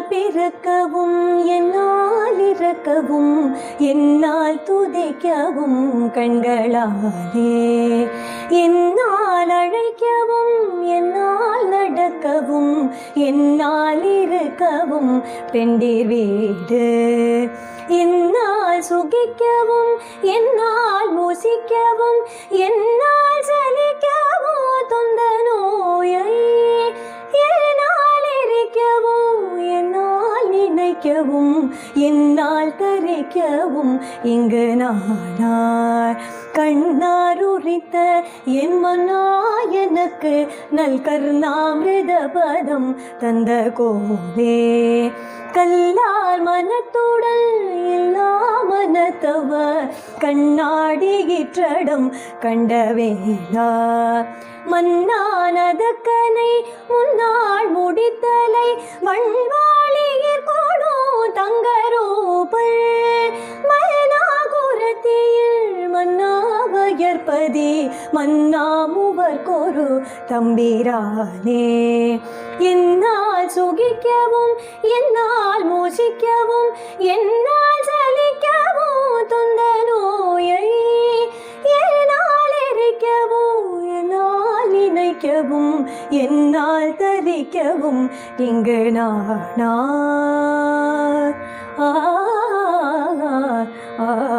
என்னால் பிறக்கவும் என்னால் இறக்கவும் என்னால் துதைக்கவும் கண்களாலே. என்னால் அழைக்கவும் என்னால் நடக்கவும் என்னால் இருக்கவும் பெண்டிர் வீடு. என்னால் சுகிக்கவும் என்னால் முசிக்கவும் என் நினைக்கவும் என்னால் கரைக்கவும். இங்கு நானார் கண்ணார் உரித்த என் மன்னா எனக்கு நல் கர்ணாமிருத பதம் தந்த கோவே கல்லார் மனத்துடல் இல்லா மனத்தவ கண்ணாடியிற்றடம் கண்டவேலா மன்னானதக்கனை முன்னாள் மன்னாவயற்பதி மன்னாமுவர் கொரு தம்பிரானே. என்னால் சுகிக்கவும் என்னால் மோசிக்கவும் என்னால் சலிக்கவும் தொந்த நோயை என்னால் எரிக்கவும் என்னால் நினைக்கவும் என்னால் தரிக்கவும் இங்கு நானா ஆ, ஆ.